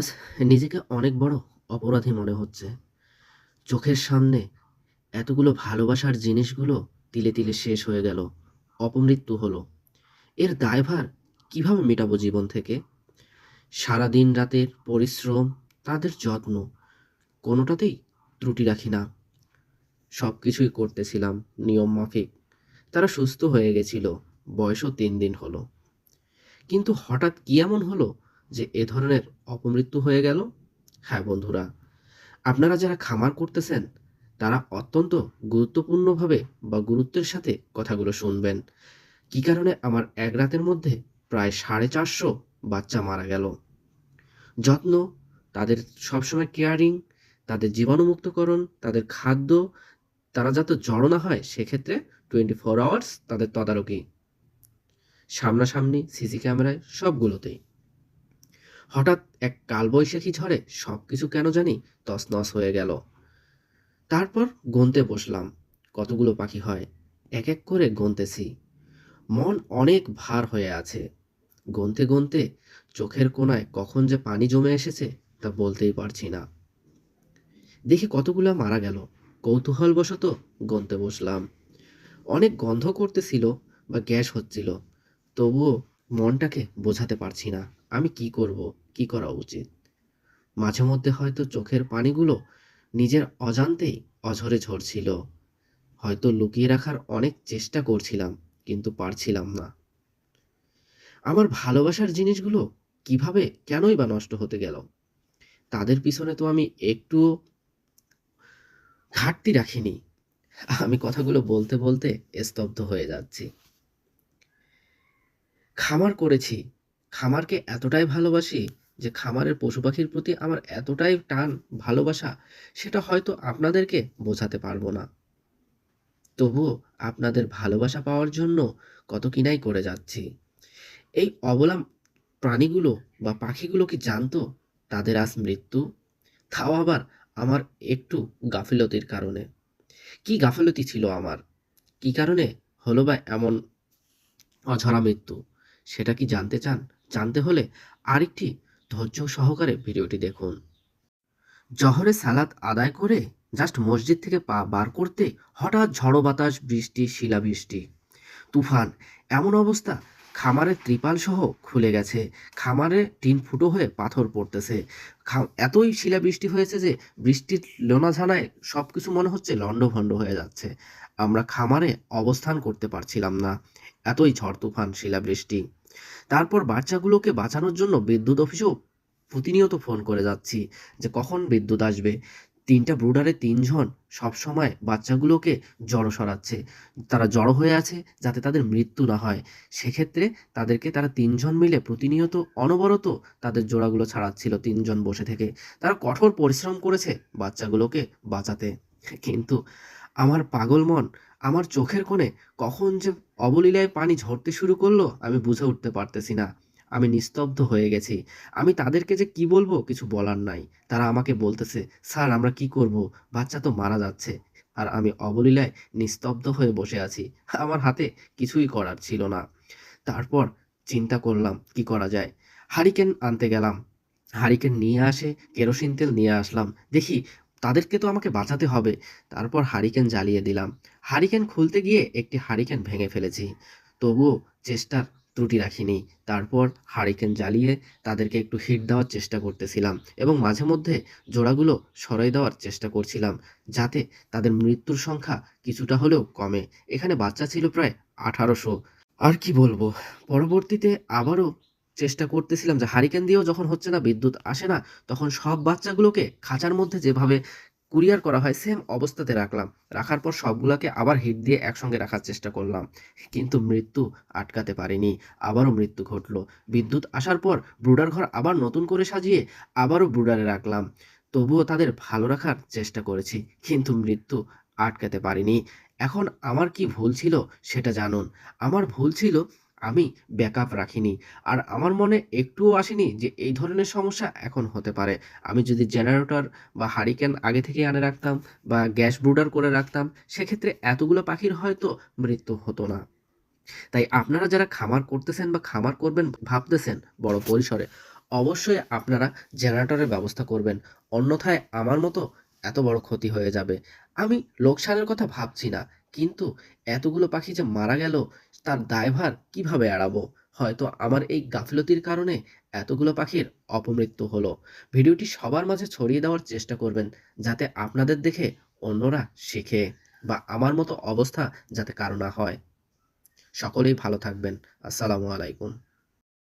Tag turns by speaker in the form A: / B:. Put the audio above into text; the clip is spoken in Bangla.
A: আজ নিজেকে অনেক বড় অপরাধী মনে হচ্ছে। চোখের সামনে এতগুলো ভালোবাসার জিনিসগুলো তিলে তিলে শেষ হয়ে গেল, অপমৃত্যু হলো। এর দায়ভার কীভাবে মেটাবো জীবন থেকে? সারা দিন রাতের পরিশ্রম, তাদের যত্ন, কোনোটাতেই ত্রুটি রাখি না। সব কিছুই করতেছিলাম, নিয়ম মাফিক। তারা সুস্থ হয়ে গেছিল, বয়সও তিন দিন হলো। কিন্তু হঠাৎ কি এমন হলো? যে এ ধরনের অপমৃত্যু হয়ে গেল? হ্যাঁ বন্ধুরা, আপনারা যারা খামার করতেছেন, তারা অত্যন্ত গুরুত্বপূর্ণভাবে বা গুরুত্বের সাথে কথাগুলো শুনবেন। কি কারণে আমার এক রাতের মধ্যে প্রায় সাড়ে চারশো বাচ্চা মারা গেল? যত্ন, তাদের সবসময় কেয়ারিং, তাদের জীবাণুমুক্তকরণ, তাদের খাদ্য, তারা যাতে জড়ো না হয়, সেক্ষেত্রে টোয়েন্টি ফোর আওয়ার্স তাদের তদারকি। সামনাসামনি সিসি ক্যামেরায় সবগুলোতেই। হঠাৎ এক কালবৈশাখী ঝড়ে সব কিছু কেন জানি তছনছ হয়ে গেল। তারপর গুনতে বসলাম, কতগুলো পাখি হয়, এক এক করে গুনতেছি। মন অনেক ভার হয়ে আছে। গুনতে গুনতে চোখের কোণায় কখন যে পানি জমে এসেছে তা বলতেই পারছি না। দেখি কতগুলো মারা গেল। কৌতূহলবশত গুনতে বসলাম। অনেক গন্ধ করতেছিল বা গ্যাস হচ্ছিল, তবুও মনটাকে বোঝাতে পারছি না। আমি কি করব? কি করা উচিত? মাঝে মধ্যে হয়তো চোখের পানিগুলো নিজের অজান্তেই অঝরে ঝরছিল। হয়তো লুকিয়ে রাখার অনেক চেষ্টা করছিলাম, কিন্তু পারছিলাম না। আমার ভালোবাসার জিনিসগুলো কীভাবে কেনই বা নষ্ট হতে গেল? তাদের পিছনে তো আমি একটু ঘাটতি রাখিনি। আমি কথাগুলো বলতে বলতে স্তব্ধ হয়ে যাচ্ছি। খামার করেছি খামারকে এতটাই ভালোবাসি যে খামারের পশু পাখির প্রতি আমার এতটাই টান ভালোবাসা, সেটা হয়তো আপনাদেরকে বোঝাতে পারব না। তবুও আপনাদের ভালোবাসা পাওয়ার জন্য কত কিনাই করে যাচ্ছি। এই অবলা প্রাণীগুলো বা পাখিগুলো কি জানতো তাদের আজ মৃত্যু? তাও আবার আমার একটু গাফিলতির কারণে। কি গাফিলতি ছিল আমার? কি কারণে হলো বা এমন অঝরা মৃত্যু? সেটা কি জানতে চান? জানতে হলে আরেকটি ধৈর্য সহকারে ভিডিওটি দেখুন। জহরে সালাত আদায় করে জাস্ট মসজিদ থেকে পা বার করতে হঠাৎ ঝড়ো বাতাস, বৃষ্টি, শিলাবৃষ্টি। তুফান, এমন অবস্থা। খামারের ত্রিপাল সহ খুলে গেছে। খামারে টিন ফুটো হয়ে পাথর পড়তেছে। এতই শিলাবৃষ্টি হয়েছে যে বৃষ্টির লোনাঝানায় সব কিছু মনে হচ্ছে লণ্ডভণ্ড হয়ে যাচ্ছে। আমরা খামারে অবস্থান করতে পারছিলাম না। এতই ঝড়, তুফান, শিলাবৃষ্টি। তারপর বাচ্চাগুলোকে বাঁচানোর জন্য বিদ্যুৎ অফিসেও প্রতিনিয়ত ফোন করে যাচ্ছি যে কখন বিদ্যুৎ আসবে। তিনটা ব্রুডারে তিনজন সবসময় বাচ্চাগুলোকে জড়ো সরাচ্ছে। তারা জড়ো হয়ে আছে যাতে তাদের মৃত্যু না হয়। সেক্ষেত্রে তাদেরকে তারা তিনজন মিলে প্রতিনিয়ত অনবরত তাদের জোড়াগুলো ছাড়াচ্ছিল তিনজন বসে থেকে। তারা কঠোর পরিশ্রম করেছে বাচ্চাগুলোকে বাঁচাতে। কিন্তু আমার পাগল মন, আমার চোখের কোণে কখন যে অবলীলায় পানি ঝরতে শুরু করল, আমি বুঝে উঠতে পারতেছি না। আমি নিস্তব্ধ হয়ে গেছি। আমি তাদেরকে যে কি বলব কিছু বলার নাই। তারা আমাকে বলতেছে, স্যার, আমরা কি করব? বাচ্চা তো মারা যাচ্ছে। আর আমি অবলীলায় নিস্তব্ধ হয়ে বসে আছি। আমার হাতে কিছুই করার ছিল না। তারপর চিন্তা করলাম, কি করা যায়? হারিকেন আনতে গেলাম। হারিকেন নিয়ে আসে, কেরোসিন তেল নিয়ে আসলাম। দেখি তাদেরকে তো আমাকে বাঁচাতে হবে। তারপর হারিকেন জ্বালিয়ে দিলাম। হারিকেন খুলতে গিয়ে একটি হারিকেন ভেঙে ফেলেছি। তবুও চেষ্টার ত্রুটি রাখিনি। তারপর হারিকেন জ্বালিয়ে তাদেরকে একটু হিট দেওয়ার চেষ্টা করতেছিলাম এবং মাঝে মধ্যে জোড়াগুলো সরাই দেওয়ার চেষ্টা করছিলাম যাতে তাদের মৃত্যুর সংখ্যা কিছুটা হলেও কমে। এখানে বাচ্চা ছিল প্রায় আঠারোশো। আর কি বলব? পরবর্তীতে আবারও চেষ্টা করতেছিলাম যে হারিকেন দিয়েও যখন হচ্ছে না, বিদ্যুৎ আসে না, তখন সব বাচ্চাগুলোকে খাঁচার মধ্যে যেভাবে কুরিয়ার করা হয় সেম অবস্থাতে রাখলাম। রাখার পর সবগুলোকে আবার হিট দিয়ে একসঙ্গে রাখার চেষ্টা করলাম। কিন্তু মৃত্যু আটকাতে পারিনি, আবারও মৃত্যু ঘটলো। বিদ্যুৎ আসার পর ব্রুডার ঘর আবার নতুন করে সাজিয়ে আবারও ব্রুডারে রাখলাম। তবুও তাদের ভালো রাখার চেষ্টা করেছি, কিন্তু মৃত্যু আটকাতে পারিনি। এখন আমার কি ভুল ছিল সেটা জানুন। আমার ভুল ছিল আমি ব্যাকআপ রাখিনি। আর আমার মনে একটুও আসেনি যে এই ধরনের সমস্যা এখন হতে পারে। আমি যদি জেনারেটর বা হারিকেন আগে থেকে আনে রাখতাম বা গ্যাস ব্রুডার করে রাখতাম, সেক্ষেত্রে এতগুলো পাখির হয়তো মৃত্যু হতো না। তাই আপনারা যারা খামার করতেছেন বা খামার করবেন ভাবতেছেন বড় পরিসরে, অবশ্যই আপনারা জেনারেটরের ব্যবস্থা করবেন। অন্যথায় আমার মতো এত বড় ক্ষতি হয়ে যাবে। আমি লোকসানের কথা ভাবছি না, কিন্তু এতগুলো পাখি যে মারা গেল তার দায়ভার কীভাবে এড়াবো? হয়তো আমার এই গাফিলতির কারণে এতগুলো পাখির অপমৃত্যু হলো। ভিডিওটি সবার মাঝে ছড়িয়ে দেওয়ার চেষ্টা করবেন যাতে আপনাদের দেখে অন্যরা শেখে বা আমার মতো অবস্থা যাতে কারও না হয়। সকলেই ভালো থাকবেন। আসসালামু আলাইকুম।